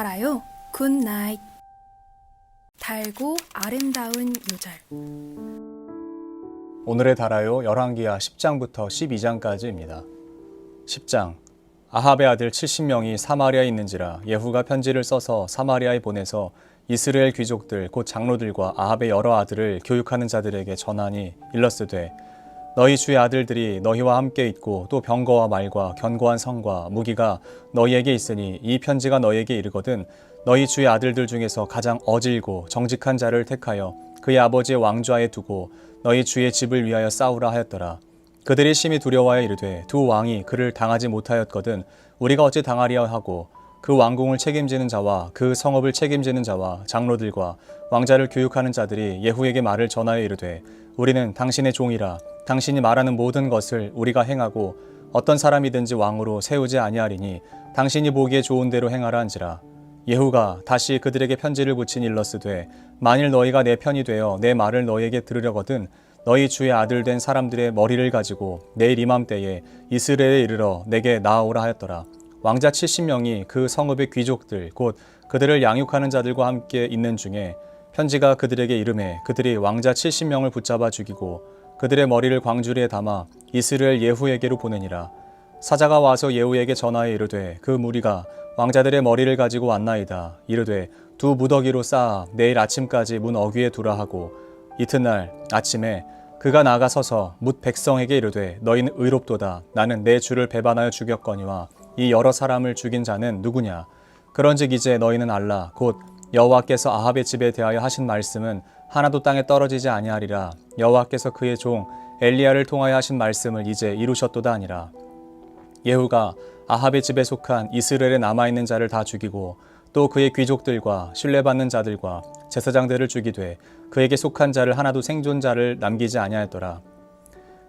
달아요. 굿나잇. 달고 아름다운 요절. 오늘의 달아요 열왕기하 10장부터 12장까지입니다. 10장 아합의 아들 70명이 사마리아에 있는지라 예후가 편지를 써서 사마리아에 보내서 이스라엘 귀족들 곧 장로들과 아합의 여러 아들을 교육하는 자들에게 전하니 일러스되 너희 주의 아들들이 너희와 함께 있고 또 병거와 말과 견고한 성과 무기가 너희에게 있으니 이 편지가 너희에게 이르거든 너희 주의 아들들 중에서 가장 어질고 정직한 자를 택하여 그의 아버지의 왕좌에 두고 너희 주의 집을 위하여 싸우라 하였더라. 그들이 심히 두려워하여 이르되 두 왕이 그를 당하지 못하였거든 우리가 어찌 당하리야 하고 그 왕궁을 책임지는 자와 그 성읍을 책임지는 자와 장로들과 왕자를 교육하는 자들이 예후에게 말을 전하여 이르되 우리는 당신의 종이라 당신이 말하는 모든 것을 우리가 행하고 어떤 사람이든지 왕으로 세우지 아니하리니 당신이 보기에 좋은 대로 행하라 한지라. 예후가 다시 그들에게 편지를 붙인 일러스되 만일 너희가 내 편이 되어 내 말을 너희에게 들으려거든 너희 주의 아들 된 사람들의 머리를 가지고 내일 이맘때에 이스라엘에 이르러 내게 나아오라 하였더라. 왕자 70명이 그 성읍의 귀족들 곧 그들을 양육하는 자들과 함께 있는 중에 편지가 그들에게 이름해 그들이 왕자 70명을 붙잡아 죽이고 그들의 머리를 광주리에 담아 이스라엘 예후에게로 보내니라. 사자가 와서 예후에게 전하여 이르되 그 무리가 왕자들의 머리를 가지고 왔나이다. 이르되 두 무더기로 쌓아 내일 아침까지 문 어귀에 두라 하고 이튿날 아침에 그가 나가 서서 뭇 백성에게 이르되 너희는 의롭도다. 나는 내 주를 배반하여 죽였거니와 이 여러 사람을 죽인 자는 누구냐? 그런즉 이제 너희는 알라. 곧 여호와께서 아합의 집에 대하여 하신 말씀은 하나도 땅에 떨어지지 아니하리라. 여호와께서 그의 종 엘리야를 통하여 하신 말씀을 이제 이루셨도다 아니라. 예후가 아합의 집에 속한 이스라엘에 남아 있는 자를 다 죽이고 또 그의 귀족들과 신뢰받는 자들과 제사장들을 죽이되 그에게 속한 자를 하나도 생존자를 남기지 아니하였더라.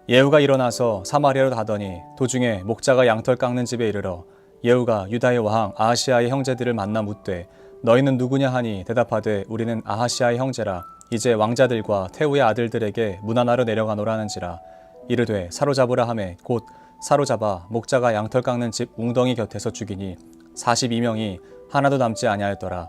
예후가 일어나서 사마리아로 가더니 도중에 목자가 양털 깎는 집에 이르러 예후가 유다의 왕 아하시아의 형제들을 만나 묻되 너희는 누구냐 하니 대답하되 우리는 아하시아의 형제라 이제 왕자들과 태우의 아들들에게 문하나로 내려가노라 하는지라 이르되 사로잡으라 하매 곧 사로잡아 목자가 양털 깎는 집 웅덩이 곁에서 죽이니 42명이 하나도 남지 아니하였더라.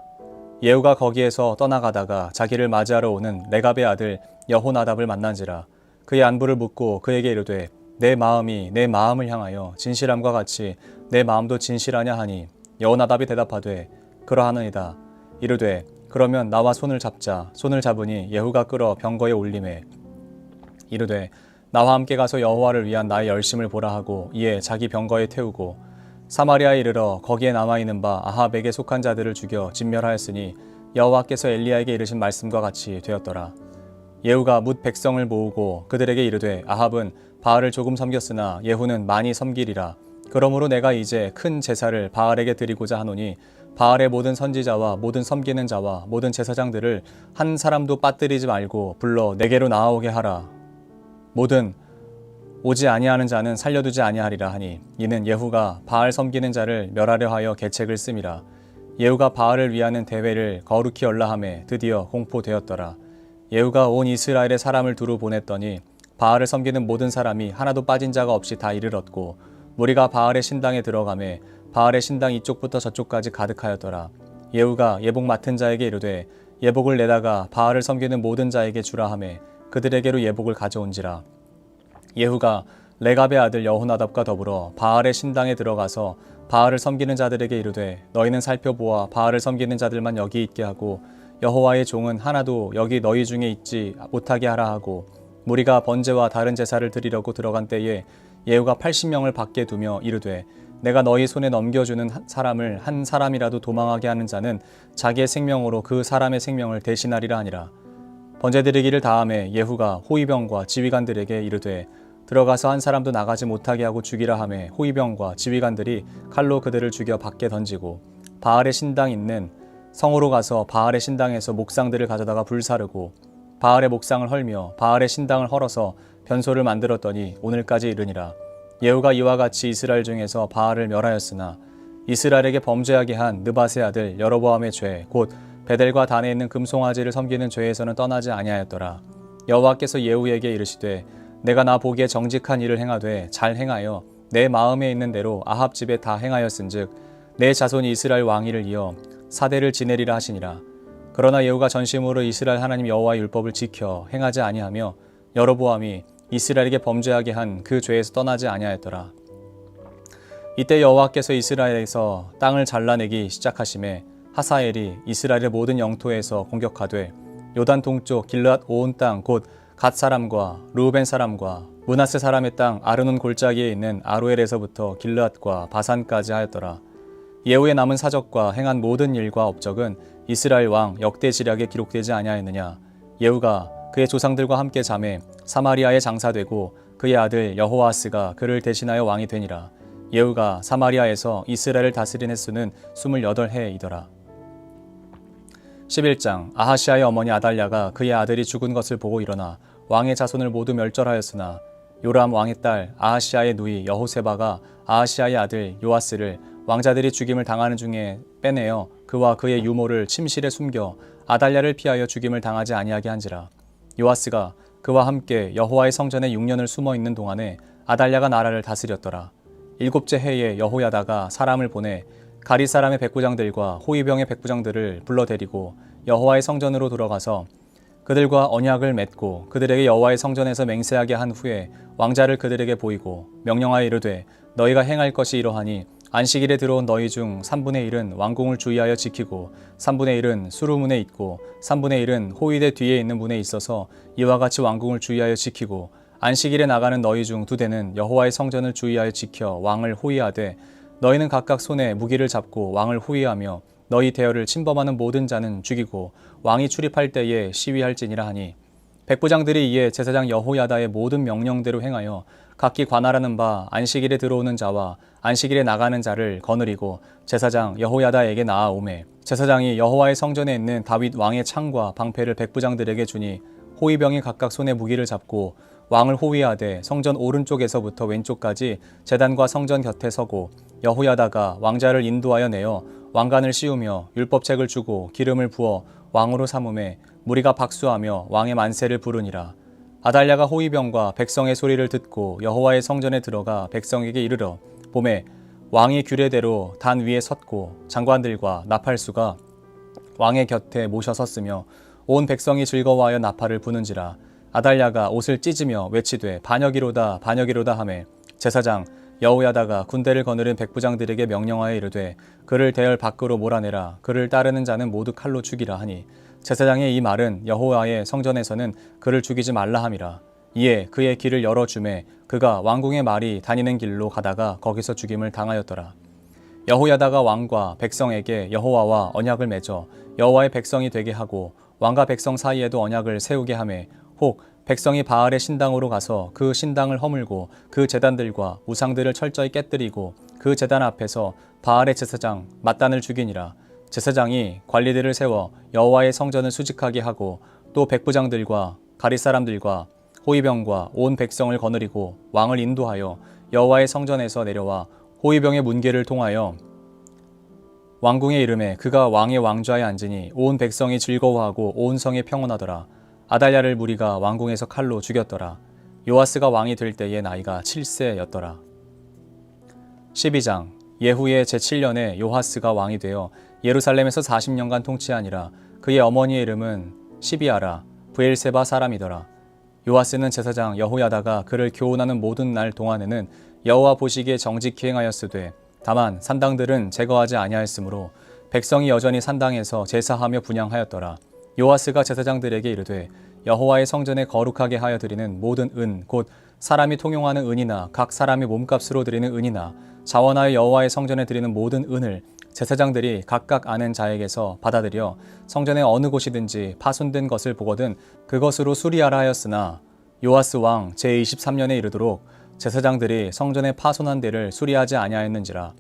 예후가 거기에서 떠나가다가 자기를 맞이하러 오는 레갑의 아들 여호나답을 만난지라 그의 안부를 묻고 그에게 이르되 내 마음이 내 마음을 향하여 진실함과 같이 내 마음도 진실하냐 하니 여호나답이 대답하되 그러하느이다 이르되 그러면 나와 손을 잡자 손을 잡으니 예후가 끌어 병거에 올림에 이르되 나와 함께 가서 여호와를 위한 나의 열심을 보라 하고 이에 자기 병거에 태우고 사마리아에 이르러 거기에 남아 있는 바 아합에게 속한 자들을 죽여 진멸하였으니 여호와께서 엘리야에게 이르신 말씀과 같이 되었더라. 예후가 뭇 백성을 모으고 그들에게 이르되 아합은 바알을 조금 섬겼으나 예후는 많이 섬기리라. 그러므로 내가 이제 큰 제사를 바알에게 드리고자 하노니 바알의 모든 선지자와 모든 섬기는 자와 모든 제사장들을 한 사람도 빠뜨리지 말고 불러 내게로 나아오게 하라. 모든 오지 아니하는 자는 살려두지 아니하리라 하니 이는 예후가 바알 섬기는 자를 멸하려 하여 계책을 씀이라 예후가 바알을 위하는 대회를 거룩히 열라함에 드디어 공포되었더라 예후가 온 이스라엘의 사람을 두루 보냈더니 바알을 섬기는 모든 사람이 하나도 빠진 자가 없이 다 이르렀고 무리가 바알의 신당에 들어가매 바알의 신당 이쪽부터 저쪽까지 가득하였더라. 예후가 예복 맡은 자에게 이르되 예복을 내다가 바알을 섬기는 모든 자에게 주라 하매 그들에게로 예복을 가져온지라. 예후가 레갑의 아들 여호나답과 더불어 바알의 신당에 들어가서 바알을 섬기는 자들에게 이르되 너희는 살펴보아 바알을 섬기는 자들만 여기 있게 하고 여호와의 종은 하나도 여기 너희 중에 있지 못하게 하라 하고 무리가 번제와 다른 제사를 드리려고 들어간 때에 예후가 80명을 밖에 두며 이르되 내가 너희 손에 넘겨주는 한 사람을 한 사람이라도 도망하게 하는 자는 자기의 생명으로 그 사람의 생명을 대신하리라 하니라. 번제 드리기를 다음에 예후가 호위병과 지휘관들에게 이르되 들어가서 한 사람도 나가지 못하게 하고 죽이라 하매 호위병과 지휘관들이 칼로 그들을 죽여 밖에 던지고 바알의 신당 있는 성으로 가서 바알의 신당에서 목상들을 가져다가 불사르고 바알의 목상을 헐며 바알의 신당을 헐어서 변소를 만들었더니 오늘까지 이르니라 예후가 이와 같이 이스라엘 중에서 바알을 멸하였으나 이스라엘에게 범죄하게 한 느바세 아들 여로보암의 죄 곧 베델과 단에 있는 금송아지를 섬기는 죄에서는 떠나지 아니하였더라 여호와께서 예후에게 이르시되 내가 나 보기에 정직한 일을 행하되 잘 행하여 내 마음에 있는 대로 아합 집에 다 행하였은즉 내 자손이 이스라엘 왕위를 이어 사대를 지내리라 하시니라. 그러나 예후가 전심으로 이스라엘 하나님 여호와의 율법을 지켜 행하지 아니하며 여로보암이 이스라엘에게 범죄하게 한 그 죄에서 떠나지 아니하였더라. 이때 여호와께서 이스라엘에서 땅을 잘라내기 시작하심에 하사엘이 이스라엘의 모든 영토에서 공격하되 요단 동쪽 길르앗 온 땅 곧 갓 사람과 루벤 사람과 문하세 사람의 땅 아르논 골짜기에 있는 아로엘에서부터 길르앗과 바산까지 하였더라. 예후의 남은 사적과 행한 모든 일과 업적은 이스라엘 왕 역대 지략에 기록되지 아니하였느냐. 예후가 그의 조상들과 함께 잠에 사마리아에 장사되고 그의 아들 여호와스가 그를 대신하여 왕이 되니라. 예후가 사마리아에서 이스라엘을 다스린 횟수는 28해이더라. 11장 아하시아의 어머니 아달랴가 그의 아들이 죽은 것을 보고 일어나 왕의 자손을 모두 멸절하였으나 요람 왕의 딸 아하시아의 누이 여호세바가 아하시아의 아들 요아스를 왕자들이 죽임을 당하는 중에 빼내어 그와 그의 유모를 침실에 숨겨 아달랴를 피하여 죽임을 당하지 아니하게 한지라 요아스가 그와 함께 여호와의 성전에 6년을 숨어 있는 동안에 아달랴가 나라를 다스렸더라. 일곱째 해에 여호야다가 사람을 보내 가리 사람의 백부장들과 호위병의 백부장들을 불러 데리고 여호와의 성전으로 들어가서 그들과 언약을 맺고 그들에게 여호와의 성전에서 맹세하게 한 후에 왕자를 그들에게 보이고 명령하여 이르되 너희가 행할 것이 이러하니 안식일에 들어온 너희 중 3분의 1은 왕궁을 주의하여 지키고 3분의 1은 수루문에 있고 3분의 1은 호위대 뒤에 있는 문에 있어서 이와 같이 왕궁을 주의하여 지키고 안식일에 나가는 너희 중 두 대는 여호와의 성전을 주의하여 지켜 왕을 호위하되 너희는 각각 손에 무기를 잡고 왕을 호위하며 너희 대열을 침범하는 모든 자는 죽이고 왕이 출입할 때에 시위할지니라 하니 백부장들이 이에 제사장 여호야다의 모든 명령대로 행하여 각기 관할하는 바 안식일에 들어오는 자와 안식일에 나가는 자를 거느리고 제사장 여호야다에게 나아오매 제사장이 여호와의 성전에 있는 다윗 왕의 창과 방패를 백부장들에게 주니 호위병이 각각 손에 무기를 잡고 왕을 호위하되 성전 오른쪽에서부터 왼쪽까지 제단과 성전 곁에 서고 여호야다가 왕자를 인도하여 내어 왕관을 씌우며 율법책을 주고 기름을 부어 왕으로 삼음에 무리가 박수하며 왕의 만세를 부르니라 아달랴가 호위병과 백성의 소리를 듣고 여호와의 성전에 들어가 백성에게 이르러 봄에 왕이 규례대로 단 위에 섰고 장관들과 나팔수가 왕의 곁에 모셔 섰으며 온 백성이 즐거워하여 나팔을 부는지라 아달랴가 옷을 찢으며 외치되 반역이로다 반역이로다 하매 제사장 여호야다가 군대를 거느린 백부장들에게 명령하여 이르되 그를 대열 밖으로 몰아내라. 그를 따르는 자는 모두 칼로 죽이라 하니 제사장의 이 말은 여호와의 성전에서는 그를 죽이지 말라 함이라. 이에 그의 길을 열어 주매 그가 왕궁의 말이 다니는 길로 가다가 거기서 죽임을 당하였더라. 여호야다가 왕과 백성에게 여호와와 언약을 맺어 여호와의 백성이 되게 하고 왕과 백성 사이에도 언약을 세우게 하매 혹 백성이 바알의 신당으로 가서 그 신당을 허물고 그 제단들과 우상들을 철저히 깨뜨리고 그 제단 앞에서 바알의 제사장 mat단을 죽이니라 제사장이 관리들을 세워 여호와의 성전을 수직하게 하고 또 백부장들과 가리 사람들과 호위병과 온 백성을 거느리고 왕을 인도하여 여호와의 성전에서 내려와 호위병의 문계를 통하여 왕궁의 이름에 그가 왕의 왕좌에 앉으니 온 백성이 즐거워하고 온 성이 평온하더라. 아달랴를 무리가 왕궁에서 칼로 죽였더라. 요아스가 왕이 될 때의 나이가 7세였더라. 12장 예후의 제7년에 요하스가 왕이 되어 예루살렘에서 40년간 통치하니라. 그의 어머니의 이름은 시비아라 브엘세바 사람이더라. 요아스는 제사장 여호야다가 그를 교훈하는 모든 날 동안에는 여호와 보시기에 정직히 행하였으되 다만 산당들은 제거하지 아니하였으므로 백성이 여전히 산당에서 제사하며 분양하였더라. 요아스가 제사장들에게 이르되 여호와의 성전에 거룩하게 하여 드리는 모든 은 곧 사람이 통용하는 은이나 각 사람이 몸값으로 드리는 은이나 자원하여 여호와의 성전에 드리는 모든 은을 제사장들이 각각 아는 자에게서 받아들여 성전의 어느 곳이든지 파손된 것을 보거든 그것으로 수리하라 하였으나 요아스 왕 제23년에 이르도록 제사장들이 성전의 파손한 데를 수리하지 아니하였는지라.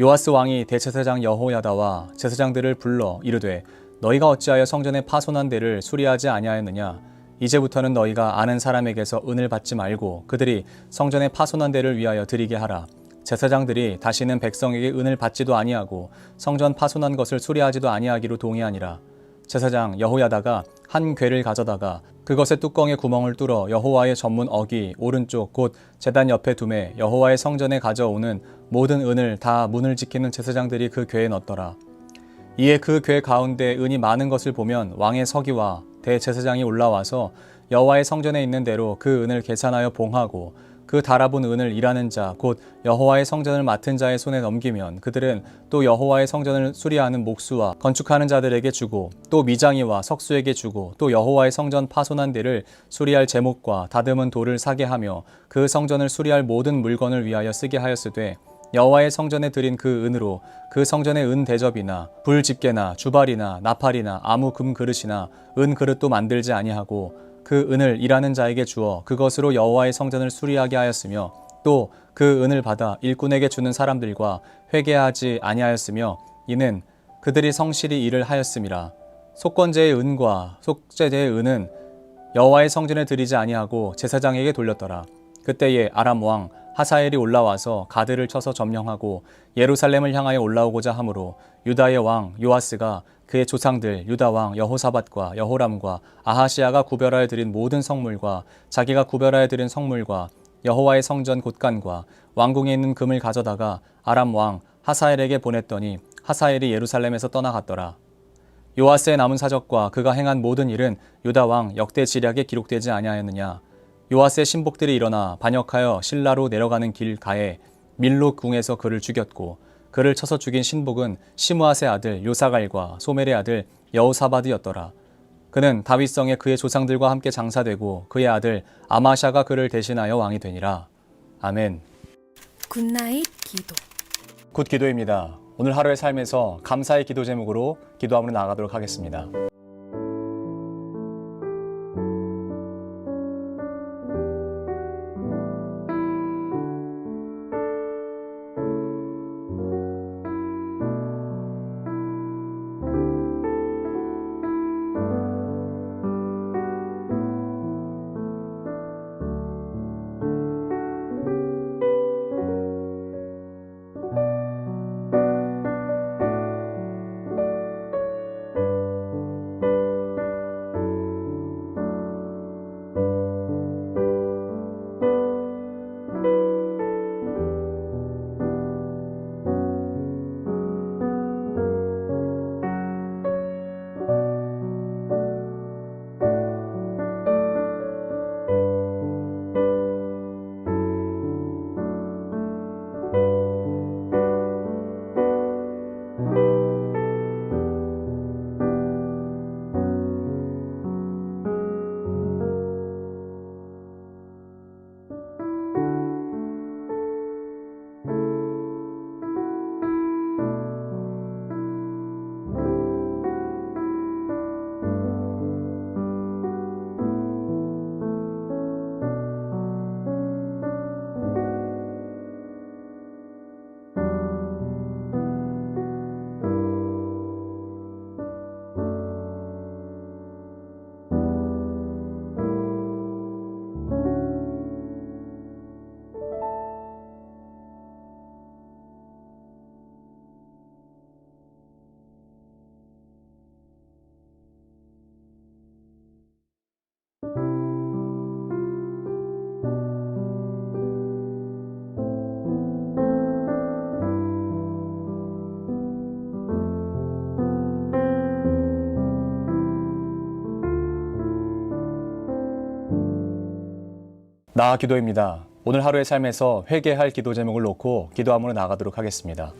요아스 왕이 대제사장 여호야다와 제사장들을 불러 이르되 너희가 어찌하여 성전의 파손한 데를 수리하지 아니하였느냐? 이제부터는 너희가 아는 사람에게서 은을 받지 말고 그들이 성전의 파손한 데를 위하여 드리게 하라. 제사장들이 다시는 백성에게 은을 받지도 아니하고 성전 파손한 것을 수리하지도 아니하기로 동의하니라. 제사장 여호야다가 한 궤를 가져다가 그것의 뚜껑에 구멍을 뚫어 여호와의 전문 어기 오른쪽 곧 제단 옆에 두매 여호와의 성전에 가져오는 모든 은을 다 문을 지키는 제사장들이 그 궤에 넣더라. 이에 그 궤 가운데 은이 많은 것을 보면 왕의 서기와 대제사장이 올라와서 여호와의 성전에 있는 대로 그 은을 계산하여 봉하고 그 달아본 은을 일하는 자 곧 여호와의 성전을 맡은 자의 손에 넘기면 그들은 또 여호와의 성전을 수리하는 목수와 건축하는 자들에게 주고 또 미장이와 석수에게 주고 또 여호와의 성전 파손한 데를 수리할 제목과 다듬은 돌을 사게 하며 그 성전을 수리할 모든 물건을 위하여 쓰게 하였으되 여호와의 성전에 드린 그 은으로 그 성전의 은 대접이나 불 집게나 주발이나 나팔이나 아무 금 그릇이나 은 그릇도 만들지 아니하고 그 은을 일하는 자에게 주어 그것으로 여호와의 성전을 수리하게 하였으며 또 그 은을 받아 일꾼에게 주는 사람들과 회개하지 아니하였으며 이는 그들이 성실히 일을 하였음이라. 속건제의 은과 속죄제의 은은 여호와의 성전에 드리지 아니하고 제사장에게 돌렸더라. 그때에 아람 왕 하사엘이 올라와서 가드를 쳐서 점령하고 예루살렘을 향하여 올라오고자 하므로 유다의 왕 요아스가 그의 조상들 유다 왕 여호사밧과 여호람과 아하시아가 구별하여 드린 모든 성물과 자기가 구별하여 드린 성물과 여호와의 성전 곳간과 왕궁에 있는 금을 가져다가 아람 왕 하사엘에게 보냈더니 하사엘이 예루살렘에서 떠나갔더라. 요아스의 남은 사적과 그가 행한 모든 일은 유다 왕 역대 지략에 기록되지 아니하였느냐. 요아스의 신복들이 일어나 반역하여 신라로 내려가는 길 가에 밀로 궁에서 그를 죽였고 그를 쳐서 죽인 신복은 시므앗의 아들 요사갈과 소멜의 아들 여우사바드였더라. 그는 다윗성에 그의 조상들과 함께 장사되고 그의 아들 아마샤가 그를 대신하여 왕이 되니라. 아멘. 굿나잇 기도. 굿 기도입니다. 오늘 하루의 삶에서 감사의 기도 제목으로 기도함으로 나아가도록 하겠습니다. 나아 기도입니다. 오늘 하루의 삶에서 회개할 기도 제목을 놓고 기도 함으로 나가도록 하겠습니다.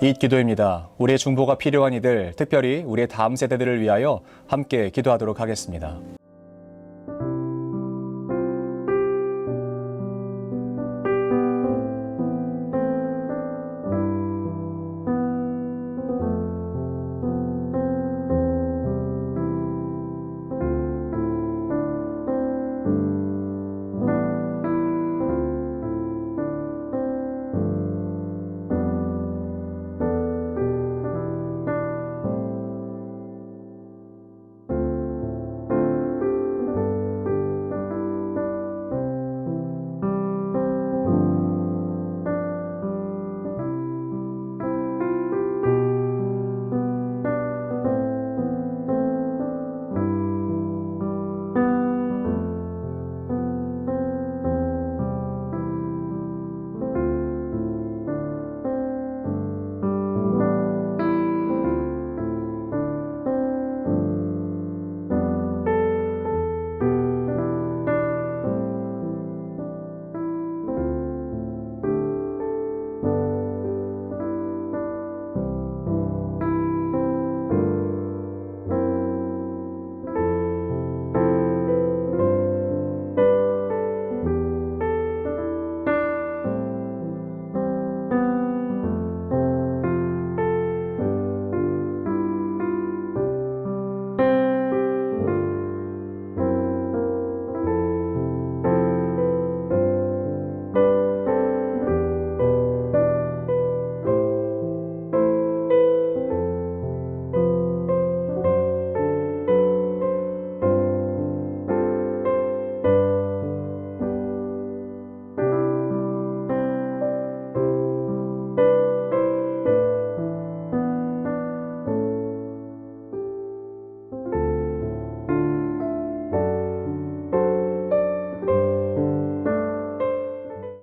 이 기도입니다. 우리의 중보가 필요한 이들, 특별히 우리의 다음 세대들을 위하여 함께 기도하도록 하겠습니다.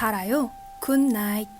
달아요. 굿나잇.